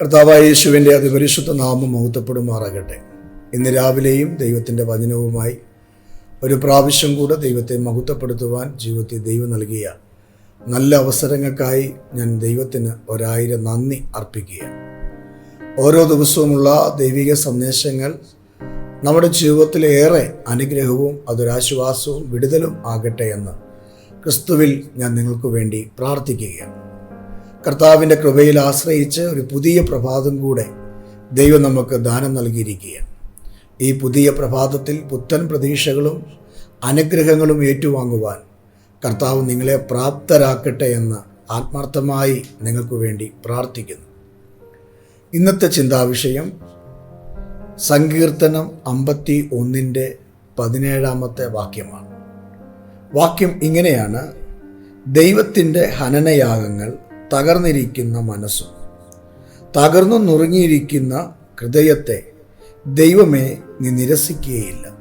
കർത്താവായ യേശുവിന്റെ അതിപരിശുദ്ധ നാമം മഹത്വപ്പെടുമാറാകട്ടെ. ഇന്ന് രാവിലെയും ദൈവത്തിന്റെ വചനവുമായി ഒരു പ്രാവശ്യം കൂടെ ദൈവത്തെ മഹത്വപ്പെടുത്തുവാൻ ജീവിതത്തിൽ ദൈവം നൽകിയ നല്ല അവസരങ്ങൾക്കായി ഞാൻ ദൈവത്തിന് ഒരായിരം നന്ദി അർപ്പിക്കുക ഓരോ ദിവസവുമുള്ള ദൈവിക സന്ദേശങ്ങൾ നമ്മുടെ ജീവിതത്തിലേറെ അനുഗ്രഹവും അതൊരാശ്വാസവും വിടുതലും ആകട്ടെ എന്ന് ക്രിസ്തുവിൽ ഞാൻ നിങ്ങൾക്ക് വേണ്ടി പ്രാർത്ഥിക്കുകയാണ്. കർത്താവിന്റെ കൃപയിൽ ആശ്രയിച്ച് ഒരു പുതിയ പ്രഭാതം കൂടെ ദൈവം നമുക്ക് ദാനം നൽകിയിരിക്കുകയാണ്. ഈ പുതിയ പ്രഭാതത്തിൽ പുത്തൻ പ്രതീക്ഷകളും അനുഗ്രഹങ്ങളും ഏറ്റുവാങ്ങുവാൻ കർത്താവ് നിങ്ങളെ പ്രാപ്തരാക്കട്ടെ എന്ന് ആത്മാർത്ഥമായി നിങ്ങൾക്ക് വേണ്ടി പ്രാർത്ഥിക്കുന്നു. ഇന്നത്തെ ചിന്താവിഷയം സങ്കീർത്തനം അമ്പത്തി ഒന്നിന്റെ പതിനേഴാമത്തെ വാക്യമാണ്. വാക്യം ഇങ്ങനെയാണ്. ദൈവത്തിന്റെ ഹനനയാഗങ്ങൾ തകർന്നിരിക്കുന്ന മനസ്സും തകർന്നു നുറുങ്ങിയിരിക്കുന്ന ഹൃദയത്തെ ദൈവമേ നീ നിരസിക്കുകയില്ല.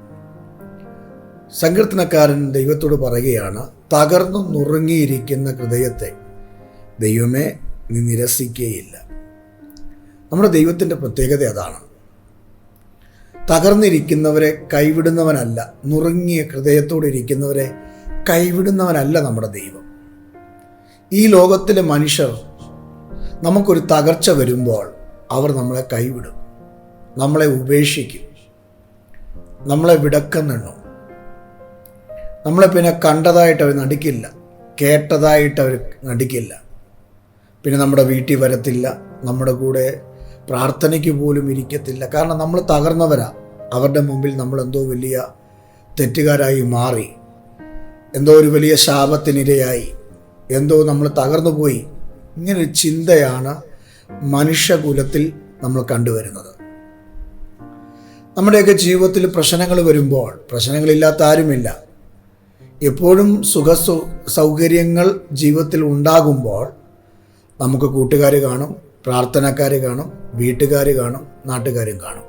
സങ്കീർത്തനക്കാരൻ ദൈവത്തോട് പറയുകയാണ് തകർന്നു നുറുങ്ങിയിരിക്കുന്ന ഹൃദയത്തെ ദൈവമേ നീ നിരസിക്കുകയില്ല. നമ്മുടെ ദൈവത്തിന്റെ പ്രത്യേകത അതാണ്. തകർന്നിരിക്കുന്നവരെ കൈവിടുന്നവനല്ല നുറുങ്ങിയ ഹൃദയത്തോടെ ഇരിക്കുന്നവരെ കൈവിടുന്നവനല്ല നമ്മുടെ ദൈവം. ഈ ലോകത്തിലെ മനുഷ്യർ നമുക്കൊരു തകർച്ച വരുമ്പോൾ അവർ നമ്മളെ കൈവിടും നമ്മളെ ഉപേക്ഷിക്കും നമ്മളെ വിടക്കുന്നുണ്ണും നമ്മളെ പിന്നെ കണ്ടതായിട്ട് അവർ നടിക്കില്ല കേട്ടതായിട്ട് അവർ നടിക്കില്ല. പിന്നെ നമ്മുടെ വീട്ടിൽ വരത്തില്ല നമ്മുടെ കൂടെ പ്രാർത്ഥനയ്ക്ക് പോലും ഇരിക്കത്തില്ല. കാരണം നമ്മൾ തകർന്നവരാ. അവരുടെ മുമ്പിൽ നമ്മൾ എന്തോ വലിയ തെറ്റുകാരായി മാറി എന്തോ ഒരു വലിയ ശാപത്തിനിരയായി. എന്തോ നമ്മൾ തകർന്നു പോയി. ഇങ്ങനൊരു ചിന്തയാണ് മനുഷ്യകുലത്തിൽ നമ്മൾ കണ്ടുവരുന്നത്. നമ്മുടെയൊക്കെ ജീവിതത്തിൽ പ്രശ്നങ്ങൾ വരുമ്പോൾ പ്രശ്നങ്ങളില്ലാത്ത ആരുമില്ല. എപ്പോഴും സുഖ സൗകര്യങ്ങൾ ജീവിതത്തിൽ ഉണ്ടാകുമ്പോൾ നമുക്ക് കൂട്ടുകാർ കാണും പ്രാർത്ഥനക്കാർ കാണും വീട്ടുകാർ കാണും നാട്ടുകാരും കാണും.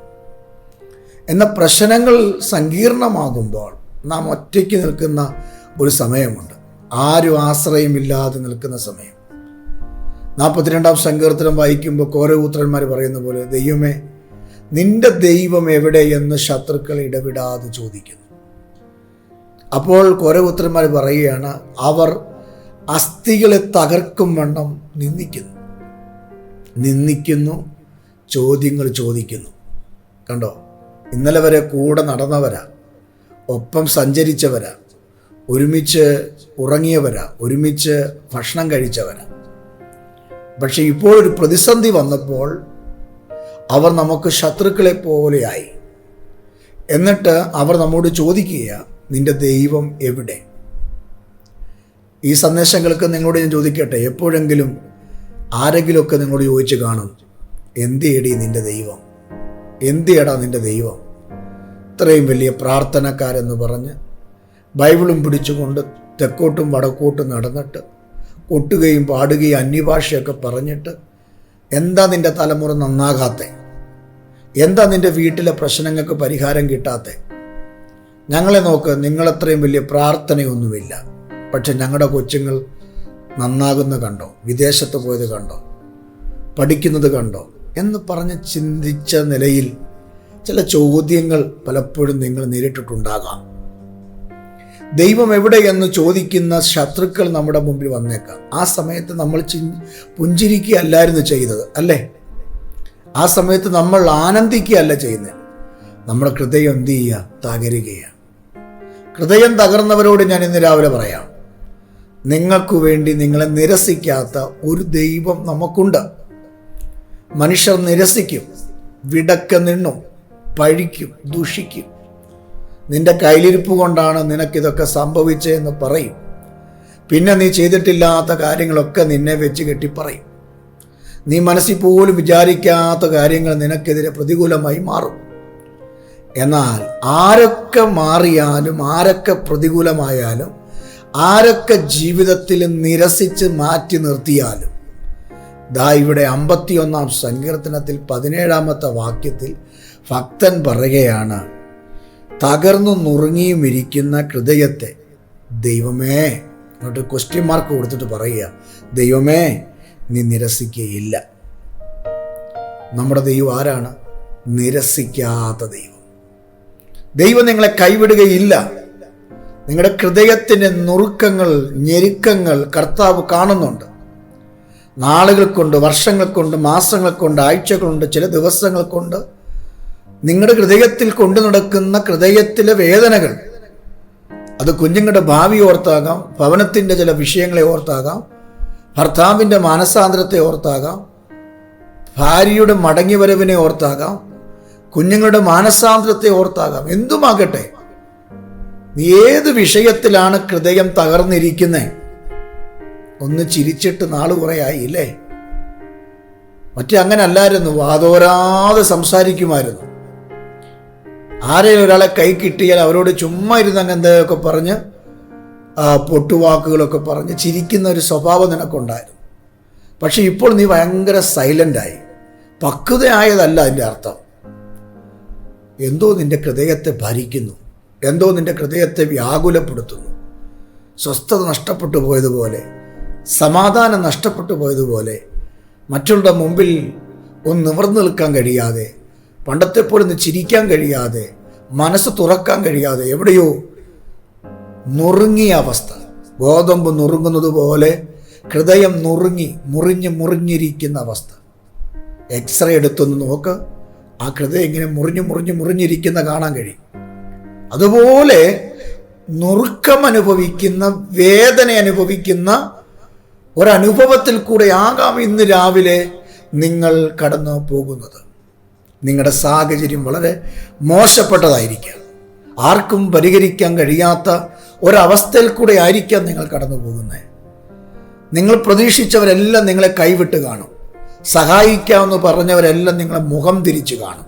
എന്ന പ്രശ്നങ്ങൾ സങ്കീർണമാകുമ്പോൾ നാം ഒറ്റയ്ക്ക് നിൽക്കുന്ന ഒരു സമയമുണ്ട്. ആരും ആശ്രയമില്ലാതെ നിൽക്കുന്ന സമയം. നാൽപ്പത്തിരണ്ടാം സങ്കീർത്തനം വായിക്കുമ്പോൾ കോരപുത്രന്മാർ പറയുന്ന പോലെ ദൈവമേ നിന്റെ ദൈവം എവിടെ എന്ന് ശത്രുക്കൾ ഇടപെടാതെ ചോദിക്കുന്നു. അപ്പോൾ കോരപുത്രന്മാർ പറയുകയാണ് അവർ അസ്ഥികളെ തകർക്കും വണ്ണം നിന്ദിക്കുന്നു. നിന്ദിക്കുന്നു ചോദ്യങ്ങൾ ചോദിക്കുന്നു. കണ്ടോ? ഇന്നലെ വരെ കൂടെ നടന്നവരാ ഒപ്പം സഞ്ചരിച്ചവരാ. ഒരുമിച്ച് ഉറങ്ങിയവരാ ഒരുമിച്ച് ഭക്ഷണം കഴിച്ചവരാ. പക്ഷെ ഇപ്പോൾ ഒരു പ്രതിസന്ധി വന്നപ്പോൾ അവർ നമുക്ക് ശത്രുക്കളെ പോലെയായി. എന്നിട്ട് അവർ നമ്മോട് ചോദിക്കുക നിന്റെ ദൈവം എവിടെ? ഈ സന്ദേശങ്ങൾക്ക് നിങ്ങളോട് ഞാൻ ചോദിക്കട്ടെ എപ്പോഴെങ്കിലും ആരെങ്കിലുമൊക്കെ നിങ്ങളോട് ചോദിച്ച് കാണും എന്തിയടി നിന്റെ ദൈവം? എന്തിയടാ നിന്റെ ദൈവം? ഇത്രയും വലിയ പ്രാർത്ഥനക്കാരെന്ന് പറഞ്ഞ് ബൈബിളും പിടിച്ചുകൊണ്ട് തെക്കോട്ടും വടക്കോട്ടും നടന്നിട്ട് കൊട്ടുകയും പാടുകയും അന്യഭാഷയൊക്കെ പറഞ്ഞിട്ട് എന്താ നിന്റെ തലമുറ നന്നാകാത്തെ? എന്താ നിന്റെ വീട്ടിലെ പ്രശ്നങ്ങൾക്ക് പരിഹാരം കിട്ടാത്ത? ഞങ്ങളെ നോക്ക് നിങ്ങളത്രയും വലിയ പ്രാർത്ഥനയൊന്നുമില്ല. പക്ഷെ ഞങ്ങളുടെ കൊച്ചുങ്ങൾ നന്നാകുന്ന കണ്ടോ? വിദേശത്ത് പോയത് കണ്ടോ? പഠിക്കുന്നത് കണ്ടോ? എന്ന് പറഞ്ഞ് ചിന്തിച്ച നിലയിൽ ചില ചോദ്യങ്ങൾ പലപ്പോഴും നിങ്ങൾ നേരിട്ടിട്ടുണ്ടാകാം. ദൈവം എവിടെ എന്ന് ചോദിക്കുന്ന ശത്രുക്കൾ നമ്മുടെ മുമ്പിൽ വന്നേക്കാം. ആ സമയത്ത് നമ്മൾ ചി പുഞ്ചിരിക്കുകയല്ലായിരുന്നു ചെയ്തത് അല്ലേ? ആ സമയത്ത് നമ്മൾ ആനന്ദിക്കുകയല്ല ചെയ്യുന്നത്. നമ്മുടെ ഹൃദയം എന്ത് ചെയ്യുക? തകരുകയാണ്. ഹൃദയം തകർന്നവരോട് ഞാൻ ഇന്ന് രാവിലെ പറയാം. നിങ്ങൾക്ക് വേണ്ടി നിങ്ങളെ നിരസിക്കാത്ത ഒരു ദൈവം നമുക്കുണ്ട്. മനുഷ്യർ നിരസിക്കും വിടക്ക നിണ്ണും പഴിക്കും ദുഷിക്കും. നിന്റെ കയ്യിലിരിപ്പ് കൊണ്ടാണ് നിനക്കിതൊക്കെ സംഭവിച്ചതെന്ന് പറയും. പിന്നെ നീ ചെയ്തിട്ടില്ലാത്ത കാര്യങ്ങളൊക്കെ നിന്നെ വെച്ച് കെട്ടി പറയും. നീ മനസ്സിൽ പോലും വിചാരിക്കാത്ത കാര്യങ്ങൾ നിനക്കെതിരെ പ്രതികൂലമായി മാറും. എന്നാൽ ആരൊക്കെ മാറിയാലും ആരൊക്കെ പ്രതികൂലമായാലും ആരൊക്കെ ജീവിതത്തിൽ നിരസിച്ച് മാറ്റി നിർത്തിയാലും ദാ ഇവിടെ അമ്പത്തിയൊന്നാം സങ്കീർത്തനത്തിൽ പതിനേഴാമത്തെ വാക്യത്തിൽ ഭക്തൻ പറയുകയാണ് തകർന്നു നുറുങ്ങിയും ഇരിക്കുന്ന ഹൃദയത്തെ ദൈവമേ എന്നിട്ട് ക്വസ്റ്റ്യൻ മാർക്ക് കൊടുത്തിട്ട് പറയുക ദൈവമേ നീ നിരസിക്കുകയില്ല നമ്മുടെ ദൈവം ആരാണ്? നിരസിക്കാത്ത ദൈവം. ദൈവം നിങ്ങളെ കൈവിടുകയില്ല. നിങ്ങളുടെ ഹൃദയത്തിന്റെ നുറുക്കങ്ങൾ ഞെരുക്കങ്ങൾ കർത്താവ് കാണുന്നുണ്ട്. നാളുകൾ കൊണ്ട് വർഷങ്ങൾ കൊണ്ട് മാസങ്ങൾ കൊണ്ട് ആഴ്ചകൾ കൊണ്ട് ചില ദിവസങ്ങൾ കൊണ്ട് നിങ്ങളുടെ ഹൃദയത്തിൽ കൊണ്ടു നടക്കുന്ന ഹൃദയത്തിലെ വേദനകൾ അത് കുഞ്ഞുങ്ങളുടെ ഭാവി ഓർത്താകാം ഭവനത്തിന്റെ ചില വിഷയങ്ങളെ ഓർത്താകാം ഭർത്താവിന്റെ മാനസാന്തരത്തെ ഓർത്താകാം ഭാര്യയുടെ മടങ്ങിവരവിനെ ഓർത്താകാം കുഞ്ഞുങ്ങളുടെ മാനസാന്തരത്തെ ഓർത്താകാം. എന്തുമാകട്ടെ ഏത് വിഷയത്തിലാണ് ഹൃദയം തകർന്നിരിക്കുന്നത് ഒന്ന് ചിരിച്ചിട്ട് നാൾ കുറേ ആയില്ലേ? മറ്റേ അങ്ങനെ അല്ലായിരുന്നു വാതോരാതെ സംസാരിക്കുമായിരുന്നു. ആരെയും ഒരാളെ കൈ കിട്ടിയാൽ അവരോട് ചുമ്മാ ഇരുന്ന് എന്തൊക്കെ പറഞ്ഞ് പൊട്ടുവാക്കുകളൊക്കെ പറഞ്ഞ് ചിരിക്കുന്ന ഒരു സ്വഭാവം നിനക്കുണ്ടായിരുന്നു. പക്ഷെ ഇപ്പോൾ നീ ഭയങ്കര സൈലന്റായി പക്വതയായതല്ല അതിന്റെ അർത്ഥം. എന്തോ നിന്റെ ഹൃദയത്തെ ഭരിക്കുന്നു. എന്തോ നിന്റെ ഹൃദയത്തെ വ്യാകുലപ്പെടുത്തുന്നു. സ്വസ്ഥത നഷ്ടപ്പെട്ടു പോയതുപോലെ സമാധാനം നഷ്ടപ്പെട്ടു പോയതുപോലെ മറ്റുള്ള മുമ്പിൽ ഒന്ന് നിവർന്നു നിൽക്കാൻ കഴിയാതെ പണ്ടത്തെ പോലെ ഒന്ന് ചിരിക്കാൻ കഴിയാതെ മനസ്സ് തുറക്കാൻ കഴിയാതെ എവിടെയോ നുറുങ്ങിയ അവസ്ഥ. ഗോതമ്പ് നുറുങ്ങുന്നത് പോലെ ഹൃദയം നുറുങ്ങി മുറിഞ്ഞ് മുറിഞ്ഞിരിക്കുന്ന അവസ്ഥ. എക്സ്റേ എടുത്തൊന്ന് നോക്ക്. ആ ഹൃദയം ഇങ്ങനെ മുറിഞ്ഞ് മുറിഞ്ഞ് മുറിഞ്ഞിരിക്കുന്ന കാണാൻ കഴിയും. അതുപോലെ നുറുക്കം അനുഭവിക്കുന്ന വേദന അനുഭവിക്കുന്ന ഒരനുഭവത്തിൽ കൂടെ ആകാം ഇന്ന് രാവിലെ നിങ്ങൾ കടന്നു പോകുന്നത്. നിങ്ങളുടെ സാഹചര്യം വളരെ മോശപ്പെട്ടതായിരിക്കാം. ആർക്കും പരിഹരിക്കാൻ കഴിയാത്ത ഒരവസ്ഥയിൽ കൂടെ ആയിരിക്കാം നിങ്ങൾ കടന്നു പോകുന്നത്. നിങ്ങൾ പ്രതീക്ഷിച്ചവരെല്ലാം നിങ്ങളെ കൈവിട്ട് കാണും. സഹായിക്കാമെന്ന് പറഞ്ഞവരെല്ലാം നിങ്ങളെ മുഖം തിരിച്ചു കാണും.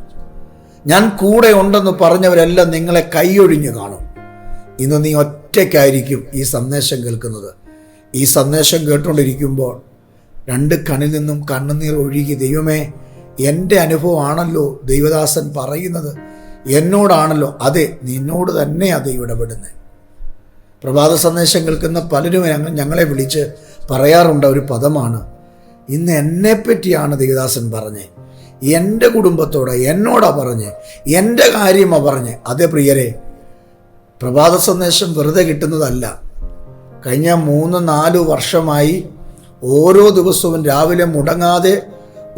ഞാൻ കൂടെ ഉണ്ടെന്ന് പറഞ്ഞവരെല്ലാം നിങ്ങളെ കൈയൊഴിഞ്ഞു കാണും. ഇന്ന് നീ ഒറ്റയ്ക്കായിരിക്കും ഈ സന്ദേശം കേൾക്കുന്നത്. ഈ സന്ദേശം കേട്ടുകൊണ്ടിരിക്കുമ്പോൾ രണ്ട് കണ്ണിൽ നിന്നും കണ്ണുനീർ ഒഴുകി ദൈവമേ എന്റെ അനുഭവമാണല്ലോ ദൈവദാസൻ പറയുന്നത്. എന്നോടാണല്ലോ അതെ നിന്നോട് തന്നെ അത് ഇടപെടുന്നത്. പ്രഭാത സന്ദേശം കേൾക്കുന്ന പലരും ഞങ്ങളെ വിളിച്ച് പറയാറുണ്ട് ഒരു പദമാണ്. ഇന്ന് എന്നെപ്പറ്റിയാണ് ദേവദാസൻ പറഞ്ഞ്. എന്റെ കുടുംബത്തോടെ എന്നോടാ പറഞ്ഞ്. എന്റെ കാര്യമാ പറഞ്ഞ്. അതെ പ്രിയരെ പ്രഭാത സന്ദേശം വെറുതെ കിട്ടുന്നതല്ല. കഴിഞ്ഞ മൂന്ന് നാല് വർഷമായി ഓരോ ദിവസവും രാവിലെ മുടങ്ങാതെ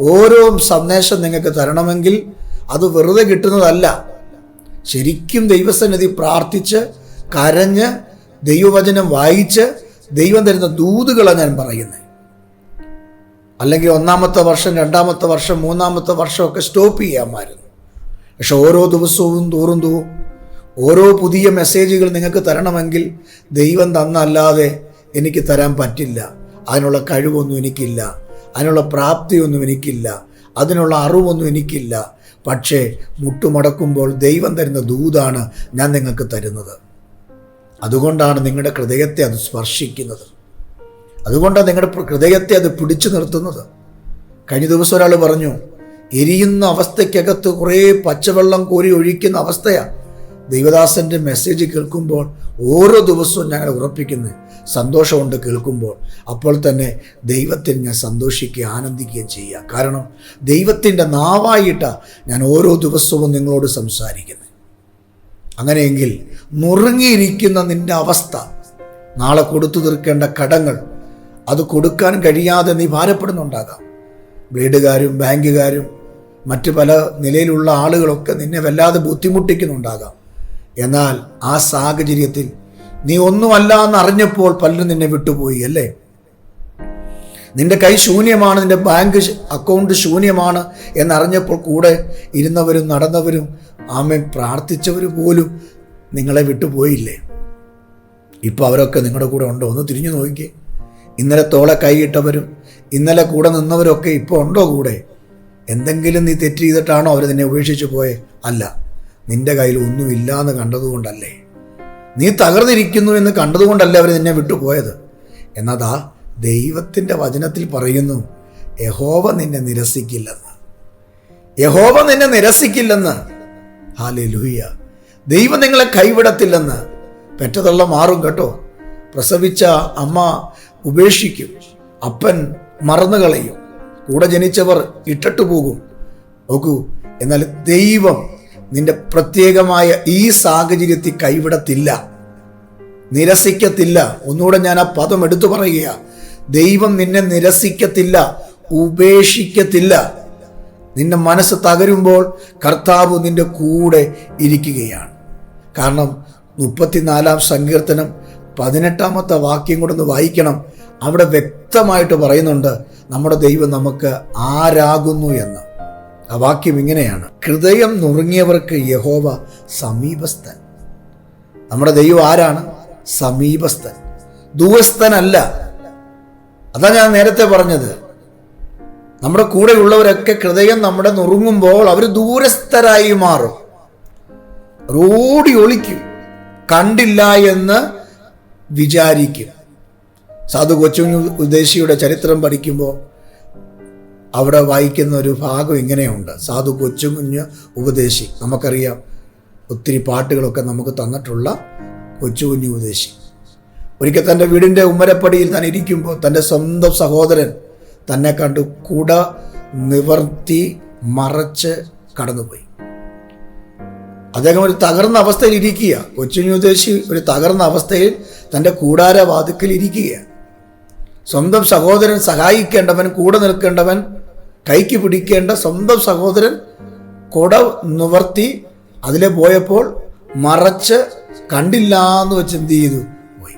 ഓരോ സന്ദേശം നിങ്ങൾക്ക് തരണമെങ്കിൽ അത് വെറുതെ കിട്ടുന്നതല്ല. ശരിക്കും ദൈവസന്നിധി പ്രാർത്ഥിച്ച് കരഞ്ഞ് ദൈവവചനം വായിച്ച് ദൈവം തരുന്ന ദൂതുകളാണ് ഞാൻ പറയുന്നത് അല്ലെങ്കിൽ ഒന്നാമത്തെ വർഷം രണ്ടാമത്തെ വർഷം മൂന്നാമത്തെ വർഷമൊക്കെ സ്റ്റോപ്പ് ചെയ്യാമായിരുന്നു. പക്ഷെ ഓരോ ദിവസവും തോറും തോറും ഓരോ പുതിയ മെസ്സേജുകൾ നിങ്ങൾക്ക് തരണമെങ്കിൽ ദൈവം തന്നല്ലാതെ എനിക്ക് തരാൻ പറ്റില്ല. അതിനുള്ള കഴിവൊന്നും എനിക്കില്ല. അതിനുള്ള പ്രാപ്തിയൊന്നും എനിക്കില്ല. അതിനുള്ള അറിവൊന്നും എനിക്കില്ല. പക്ഷേ മുട്ടുമടക്കുമ്പോൾ ദൈവം തരുന്ന ദൂതാണ് ഞാൻ നിങ്ങൾക്ക് തരുന്നത്. അതുകൊണ്ടാണ് നിങ്ങളുടെ ഹൃദയത്തെ അത് സ്പർശിക്കുന്നത്. അതുകൊണ്ടാണ് നിങ്ങളുടെ ഹൃദയത്തെ അത് പിടിച്ചു നിർത്തുന്നത്. കഴിഞ്ഞ ദിവസം ഒരാൾ പറഞ്ഞു എരിയുന്ന അവസ്ഥയ്ക്കകത്ത് കുറേ പച്ചവെള്ളം കോരി ഒഴിക്കുന്ന അവസ്ഥയാണ് ദൈവദാസന്റെ മെസ്സേജ് കേൾക്കുമ്പോൾ ഓരോ ദിവസവും ഞങ്ങൾ ഉറപ്പിക്കുന്നത് സന്തോഷമുണ്ട് കേൾക്കുമ്പോൾ. അപ്പോൾ തന്നെ ദൈവത്തിന് ഞാൻ സന്തോഷിക്കുകയും ആനന്ദിക്കുകയും ചെയ്യുക. കാരണം ദൈവത്തിന്റെ നാവായിട്ടാണ് ഞാൻ ഓരോ ദിവസവും നിങ്ങളോട് സംസാരിക്കുന്നത്. അങ്ങനെയെങ്കിൽ നുറുങ്ങിയിരിക്കുന്ന നിന്റെ അവസ്ഥ നാളെ കൊടുത്തു തീർക്കേണ്ട കടങ്ങൾ അത് കൊടുക്കാൻ കഴിയാതെ നീ ഭാരപ്പെടുന്നുണ്ടാകാം. വീടുകാരും ബാങ്കുകാരും മറ്റു പല നിലയിലുള്ള ആളുകളൊക്കെ നിന്നെ വല്ലാതെ ബുദ്ധിമുട്ടിക്കുന്നുണ്ടാകാം. എന്നാൽ ആ സാഹചര്യത്തിൽ നീ ഒന്നുമല്ല എന്നറിഞ്ഞപ്പോൾ പലരും നിന്നെ വിട്ടുപോയി അല്ലേ? നിന്റെ കൈ ശൂന്യമാണ് നിന്റെ ബാങ്ക് അക്കൗണ്ട് ശൂന്യമാണ് എന്നറിഞ്ഞപ്പോൾ കൂടെ ഇരുന്നവരും നടന്നവരും ആമേൻ പ്രാർത്ഥിച്ചവർ പോലും നിങ്ങളെ വിട്ടുപോയില്ലേ? ഇപ്പോൾ അവരൊക്കെ നിങ്ങളുടെ കൂടെ ഉണ്ടോ? ഒന്ന് തിരിഞ്ഞു നോക്കി ഇന്നലെ തോളെ കൈയിട്ടവരും ഇന്നലെ കൂടെ നിന്നവരൊക്കെ ഇപ്പോൾ ഉണ്ടോ കൂടെ? എന്തെങ്കിലും നീ തെറ്റ് ചെയ്തിട്ടാണോ അവർ നിന്നെ ഉപേക്ഷിച്ച് പോയേ? അല്ല. നിന്റെ കയ്യിൽ ഒന്നുമില്ല എന്ന് കണ്ടതുകൊണ്ടല്ലേ? നീ തകർന്നിരിക്കുന്നു എന്ന് കണ്ടതുകൊണ്ടല്ലേ അവർ നിന്നെ വിട്ടുപോയത്? എന്നതാ ദൈവത്തിന്റെ വചനത്തിൽ പറയുന്നു യഹോവ നിന്നെ നിരസിക്കില്ലെന്ന്. യഹോവ നിന്നെ നിരസിക്കില്ലെന്ന്. ഹാലേ ലൂയ്യ ദൈവം നിങ്ങളെ കൈവിടത്തില്ലെന്ന്. പെറ്റതള്ള മാറും കേട്ടോ. പ്രസവിച്ച അമ്മ ഉപേക്ഷിക്കും അപ്പൻ മറന്നു കളയും കൂടെ ജനിച്ചവർ ഇട്ടിട്ടു പോകും. നോക്കൂ എന്നാൽ ദൈവം നിന്റെ പ്രത്യേകമായ ഈ സാഹചര്യത്തിൽ കൈവിടത്തില്ല. നിരസിക്കത്തില്ല. ഒന്നുകൂടെ ഞാൻ ആ പദം എടുത്തു പറയുക ദൈവം നിന്നെ നിരസിക്കത്തില്ല ഉപേക്ഷിക്കത്തില്ല. നിന്റെ മനസ്സ് തകരുമ്പോൾ കർത്താവ് നിന്റെ കൂടെ ഇരിക്കുകയാണ്. കാരണം മുപ്പത്തിനാലാം സങ്കീർത്തനം പതിനെട്ടാമത്തെ വാക്യം കൂടെ വായിക്കണം. അവിടെ വ്യക്തമായിട്ട് പറയുന്നുണ്ട് നമ്മുടെ ദൈവം നമുക്ക് ആരാകുന്നു എന്ന്. ആ വാക്യം ഇങ്ങനെയാണ്. ഹൃദയം നുറുങ്ങിയവർക്ക് യഹോവ സമീപസ്ഥൻ. നമ്മുടെ ദൈവം ആരാണ്? സമീപസ്ഥൻ. ദൂരസ്ഥനല്ല. അതാ ഞാൻ നേരത്തെ പറഞ്ഞത്. നമ്മുടെ കൂടെ ഉള്ളവരൊക്കെ ഹൃദയം നമ്മുടെ നുറുങ്ങുമ്പോൾ അവർ ദൂരസ്ഥരായി മാറും. റോഡി ഒളിക്കും. കണ്ടില്ല എന്ന് വിചാരിക്കും. സാധു കൊച്ചു ഉദ്ദേശിയുടെ ചരിത്രം പഠിക്കുമ്പോൾ അവിടെ വായിക്കുന്ന ഒരു ഭാഗം ഇങ്ങനെയുണ്ട്. സാധു കൊച്ചുകുഞ്ഞ് ഉപദേശി. നമുക്കറിയാം ഒത്തിരി പാട്ടുകളൊക്കെ നമുക്ക് തന്നിട്ടുള്ള കൊച്ചുകുഞ്ഞു ഉപദേശി. ഒരിക്കൽ തന്റെ വീടിന്റെ ഉമ്മരപ്പടിയിൽ താൻ ഇരിക്കുമ്പോൾ തന്റെ സ്വന്തം സഹോദരൻ തന്നെ കണ്ട് കുട നിവർത്തി മറച്ച് കടന്നുപോയി. അദ്ദേഹം ഒരു തകർന്ന അവസ്ഥയിൽ ഇരിക്കുക. കൊച്ചുഞ്ഞു ഉപദേശി ഒരു തകർന്ന അവസ്ഥയിൽ തന്റെ കൂടാരവാതുക്കൽ ഇരിക്കുകയാണ് സ്വന്തം സഹോദരൻ സഹായിക്കേണ്ടവൻ കൂടെ നിൽക്കേണ്ടവൻ കൈക്ക് പിടിക്കേണ്ട സ്വന്തം സഹോദരൻ കൊട നിവർത്തി അതിലെ പോയപ്പോൾ മറച്ച് കണ്ടില്ല എന്ന് വെച്ച് എന്ത് ചെയ്തു? പോയി.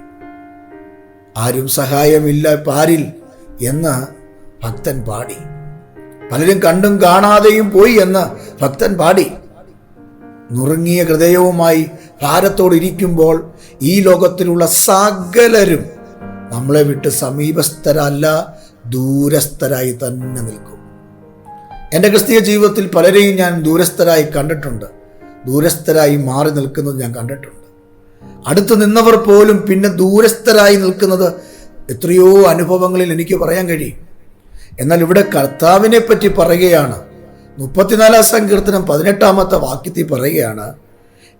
ആരും സഹായമില്ല പാരിൽ എന്ന് ഭക്തൻ പാടി. പലരും കണ്ടും കാണാതെയും പോയി എന്ന് ഭക്തൻ പാടി. നുറുങ്ങിയ ഹൃദയവുമായി ഭാരത്തോടിരിക്കുമ്പോൾ ഈ ലോകത്തിലുള്ള സകലരും നമ്മളെ വിട്ട് സമീപസ്ഥരല്ല ദൂരസ്ഥരായി തന്നെ നിൽക്കും. എന്റെ ക്രിസ്തീയ ജീവിതത്തിൽ പലരെയും ഞാൻ ദൂരസ്ഥരായി കണ്ടിട്ടുണ്ട്. ദൂരസ്ഥരായി മാറി നിൽക്കുന്നത് ഞാൻ കണ്ടിട്ടുണ്ട്. അടുത്ത് നിന്നവർ പോലും പിന്നെ ദൂരസ്ഥരായി നിൽക്കുന്നത് എത്രയോ അനുഭവങ്ങളിൽ എനിക്ക് പറയാൻ കഴിയും. എന്നാൽ ഇവിടെ കർത്താവിനെ പറ്റി പറയുകയാണ്. മുപ്പത്തിനാലാം സങ്കീർത്തനം പതിനെട്ടാമത്തെ വാക്യത്തിൽ പറയുകയാണ്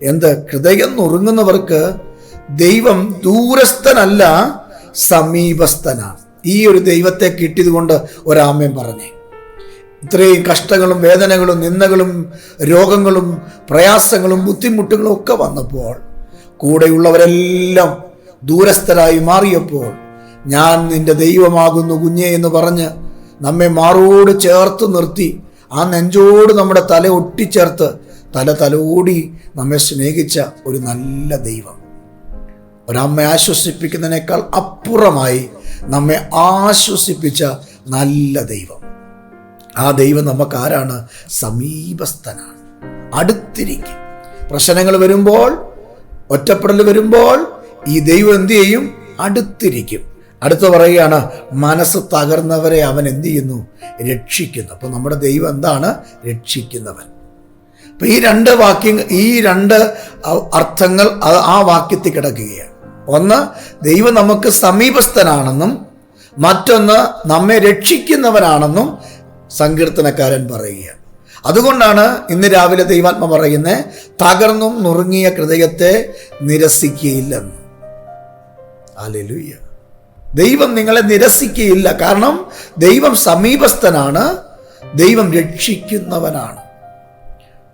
എന്ത്? ഹൃദയം നുറുങ്ങുന്നവർക്ക് ദൈവം ദൂരസ്ഥനല്ല സമീപസ്ഥനാണ് ഈ ഒരു ദൈവത്തെ കിട്ടിയതുകൊണ്ട് ഒരാമയും പറഞ്ഞേ. ഇത്രയും കഷ്ടങ്ങളും വേദനകളും നിന്ദകളും രോഗങ്ങളും പ്രയാസങ്ങളും ബുദ്ധിമുട്ടുകളും ഒക്കെ വന്നപ്പോൾ കൂടെയുള്ളവരെല്ലാം ദൂരസ്ഥരായി മാറിയപ്പോൾ ഞാൻ നിന്റെ ദൈവമാകുന്നു കുഞ്ഞേ എന്ന് പറഞ്ഞ് നമ്മെ മാറോട് ചേർത്ത് നിർത്തി ആ നെഞ്ചോട് നമ്മുടെ തല ഒട്ടിച്ചേർത്ത് തല തലോടി നമ്മെ സ്നേഹിച്ച ഒരു നല്ല ദൈവം. ഒരമ്മ ആശ്വസിപ്പിക്കുന്നതിനേക്കാൾ അപ്പുറമായി നമ്മെ ആശ്വസിപ്പിച്ച നല്ല ദൈവം. ആ ദൈവം നമുക്ക് ആരാണ് സമീപസ്ഥനാണ്. അടുത്തിരിക്കും. പ്രശ്നങ്ങൾ വരുമ്പോൾ ഒറ്റപ്പെടൽ വരുമ്പോൾ ഈ ദൈവം എന്ത് ചെയ്യും? അടുത്തിരിക്കും. അടുത്ത് പറയുകയാണ് മനസ്സ് തകർന്നവരെ അവൻ എന്തു ചെയ്യുന്നു? രക്ഷിക്കുന്നു. അപ്പോൾ നമ്മുടെ ദൈവം എന്താണ്? രക്ഷിക്കുന്നവൻ. അപ്പൊ ഈ രണ്ട് വാക്യങ്ങൾ ഈ രണ്ട് അർത്ഥങ്ങൾ ആ വാക്യത്തിൽ കിടക്കുകയാണ്. ഒന്ന് ദൈവം നമുക്ക് സമീപസ്ഥനാണെന്നും മറ്റൊന്ന് നമ്മെ രക്ഷിക്കുന്നവനാണെന്നും സങ്കീർത്തനക്കാരൻ പറയുകയാണ് അതുകൊണ്ടാണ് ഇന്ന് രാവിലെ ദൈവാത്മ പറയുന്നത് തകർന്നും നുറുങ്ങിയ ഹൃദയത്തെ നിരസിക്കുകയില്ലെന്ന് അലലുയ്യ ദൈവം നിങ്ങളെ നിരസിക്കുകയില്ല കാരണം ദൈവം സമീപസ്ഥനാണ് ദൈവം രക്ഷിക്കുന്നവനാണ്.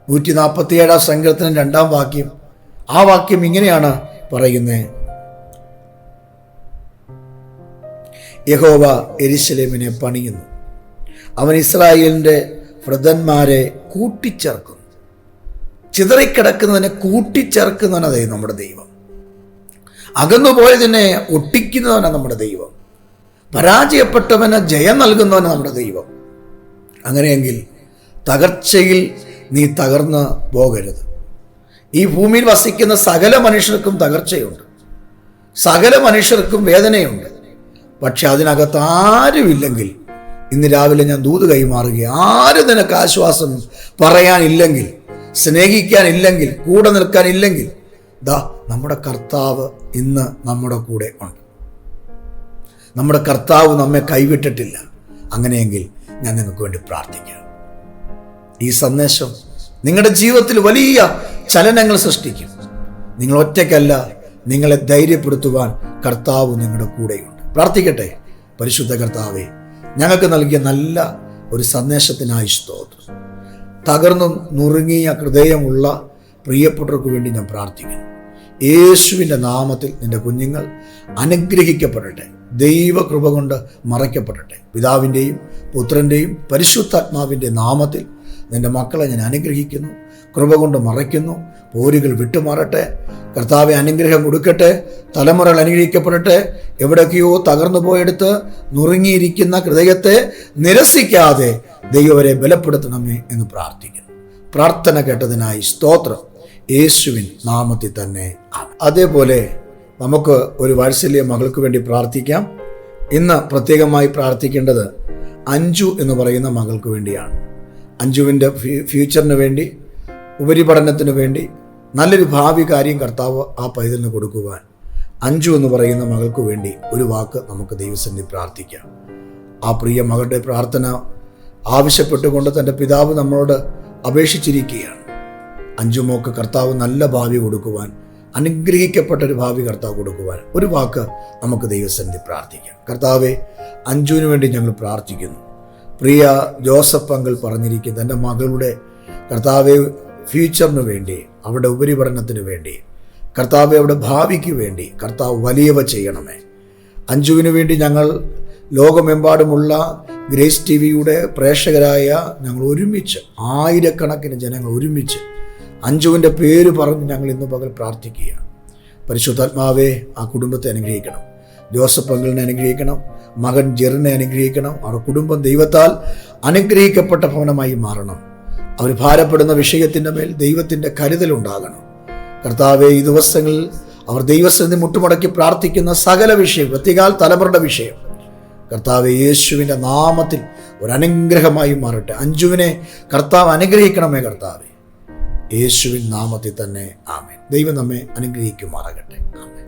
നൂറ്റി നാൽപ്പത്തി ഏഴാം സങ്കീർത്തനം രണ്ടാം വാക്യം. ആ വാക്യം ഇങ്ങനെയാണ് പറയുന്നത് യഹോവ എരിശലേമിനെ പണിയുന്നു. അവൻ ഇസ്രായേലിന്റെ വൃതന്മാരെ കൂട്ടിച്ചേർക്കുന്നു. ചിതറിക്കിടക്കുന്നതിനെ കൂട്ടിച്ചേർക്കുന്നവനതേ നമ്മുടെ ദൈവം. അകന്നുപോയതിനെ ഒട്ടിക്കുന്നവനാണ് നമ്മുടെ ദൈവം. പരാജയപ്പെട്ടവന് ജയം നൽകുന്നവന് നമ്മുടെ ദൈവം. അങ്ങനെയെങ്കിൽ തകർച്ചയിൽ നീ തകർന്ന് പോകരുത്. ഈ ഭൂമിയിൽ വസിക്കുന്ന സകല മനുഷ്യർക്കും തകർച്ചയുണ്ട്. സകല മനുഷ്യർക്കും വേദനയുണ്ട്. പക്ഷെ അതിനകത്ത് ആരുമില്ലെങ്കിൽ ഇന്ന് രാവിലെ ഞാൻ ദൂത് കൈമാറുക ആരും നിനക്ക് ആശ്വാസം പറയാനില്ലെങ്കിൽ സ്നേഹിക്കാനില്ലെങ്കിൽ കൂടെ നിൽക്കാനില്ലെങ്കിൽ ദാ നമ്മുടെ കർത്താവ് ഇന്ന് നമ്മുടെ കൂടെ ഉണ്ട്. നമ്മുടെ കർത്താവ് നമ്മെ കൈവിട്ടിട്ടില്ല. അങ്ങനെയെങ്കിൽ ഞാൻ നിങ്ങൾക്ക് വേണ്ടി പ്രാർത്ഥിക്കാം. ഈ സന്ദേശം നിങ്ങളുടെ ജീവിതത്തിൽ വലിയ ചലനങ്ങൾ സൃഷ്ടിക്കും. നിങ്ങൾ ഒറ്റയ്ക്കല്ല നിങ്ങളെ ധൈര്യപ്പെടുത്തുവാൻ കർത്താവ് നിങ്ങളുടെ കൂടെയുണ്ട്. പ്രാർത്ഥിക്കട്ടെ പരിശുദ്ധ കർത്താവേ ഞങ്ങൾക്ക് നൽകിയ നല്ല ഒരു സന്ദേശത്തിനായി സ്തോത്രം. തകർന്നു നുറുങ്ങിയ ഹൃദയമുള്ള പ്രിയപ്പെട്ടവർക്ക് വേണ്ടി ഞാൻ പ്രാർത്ഥിക്കുന്നു. യേശുവിന്റെ നാമത്തിൽ നിന്റെ കുഞ്ഞുങ്ങൾ അനുഗ്രഹിക്കപ്പെടട്ടെ ദൈവകൃപ കൊണ്ട് മറയ്ക്കപ്പെടട്ടെ. പിതാവിന്റെയും പുത്രന്റെയും പരിശുദ്ധാത്മാവിന്റെ നാമത്തിൽ നിന്റെ മക്കളെ ഞാൻ അനുഗ്രഹിക്കുന്നു. കൃപ കൊണ്ട് മറയ്ക്കുന്നു. പോരുകൾ വിട്ടുമാറട്ടെ. കർത്താവെ അനുഗ്രഹം കൊടുക്കട്ടെ തലമുറകൾ അനുഗ്രഹിക്കപ്പെടട്ടെ. എവിടൊക്കെയോ തകർന്നു പോയെടുത്ത് നുറുങ്ങിയിരിക്കുന്ന ഹൃദയത്തെ നിരസിക്കാതെ ദൈവവരെ ബലപ്പെടുത്തണമേ എന്ന് പ്രാർത്ഥിക്കുന്നു. പ്രാർത്ഥന കേട്ടതിനായി സ്തോത്രം. യേശുവിൻ നാമത്തിൽ തന്നെ അതേപോലെ നമുക്ക് ഒരു വാത്സല്യ മകൾക്ക് വേണ്ടി പ്രാർത്ഥിക്കാം. ഇന്ന് പ്രത്യേകമായി പ്രാർത്ഥിക്കേണ്ടത് അഞ്ജു എന്ന് പറയുന്ന മകൾക്ക് വേണ്ടിയാണ്. അഞ്ജുവിന്റെ ഫ്യൂ- ഫ്യൂച്ചറിന് വേണ്ടി ഉപരിപഠനത്തിന് വേണ്ടി നല്ലൊരു ഭാവി കാര്യം കർത്താവ് ആ പൈതലിന് കൊടുക്കുവാൻ. അഞ്ചു എന്ന് പറയുന്ന മകൾക്ക് വേണ്ടി ഒരു വാക്ക് നമുക്ക് ദൈവസന്നിധി പ്രാർത്ഥിക്കാം. ആ പ്രിയ മകളുടെ പ്രാർത്ഥന ആവശ്യപ്പെട്ടുകൊണ്ട് തന്റെ പിതാവ് നമ്മളോട് അപേക്ഷിച്ചിരിക്കുകയാണ്. അഞ്ചുമോക്ക് കർത്താവ് നല്ല ഭാവി കൊടുക്കുവാൻ അനുഗ്രഹിക്കപ്പെട്ട ഒരു ഭാവി കർത്താവ് കൊടുക്കുവാൻ ഒരു വാക്ക് നമുക്ക് ദൈവസന്നിധി പ്രാർത്ഥിക്കാം. കർത്താവെ അഞ്ജുവിന് വേണ്ടി ഞങ്ങൾ പ്രാർത്ഥിക്കുന്നു. പ്രിയ ജോസഫ് അങ്കൾ പറഞ്ഞിരിക്കുന്ന തന്റെ മകളുടെ കർത്താവെ ഫ്യൂച്ചറിന് വേണ്ടി അവരുടെ ഉപരിപഠനത്തിന് വേണ്ടി കർത്താവ് അവിടെ ഭാവിക്ക് വേണ്ടി കർത്താവ് വലിയവ ചെയ്യണമേ. അഞ്ജുവിന് വേണ്ടി ഞങ്ങൾ ലോകമെമ്പാടുമുള്ള ഗ്രേസ് ടി വിയുടെ പ്രേക്ഷകരായ ഞങ്ങൾ ഒരുമിച്ച് ആയിരക്കണക്കിന് ജനങ്ങൾ ഒരുമിച്ച് അഞ്ജുവിന്റെ പേര് പറഞ്ഞ് ഞങ്ങൾ ഇന്ന് പകൽ പ്രാർത്ഥിക്കുകയാണ്. പരിശുദ്ധാത്മാവെ ആ കുടുംബത്തെ അനുഗ്രഹിക്കണം. ജോസഫ് അങ്കിളിനെ അനുഗ്രഹിക്കണം. മകൻ ജെറിനെ അനുഗ്രഹിക്കണം. അവരുടെ കുടുംബം ദൈവത്താൽ അനുഗ്രഹിക്കപ്പെട്ട ഭവനമായി മാറണം. അവർ ഭാരപ്പെടുന്ന വിഷയത്തിന്റെ മേൽ ദൈവത്തിന്റെ കരുതലുണ്ടാകണം. കർത്താവെ ഈ ദിവസങ്ങളിൽ അവർ ദൈവസ്ഥിതി മുട്ടുമടക്കി പ്രാർത്ഥിക്കുന്ന സകല വിഷയം പ്രത്യേകാൽ തലമുറയുടെ വിഷയം. കർത്താവ് യേശുവിന്റെ നാമത്തിൽ ഒരു അനുഗ്രഹമായി മാറട്ടെ. അഞ്ജുവിനെ കർത്താവ് അനുഗ്രഹിക്കണമേ കർത്താവ്. യേശുവിൻ നാമത്തിൽ തന്നെ ആമേൻ. ദൈവം നമ്മെ അനുഗ്രഹിക്കുമാറാകട്ടെ. ആമേൻ.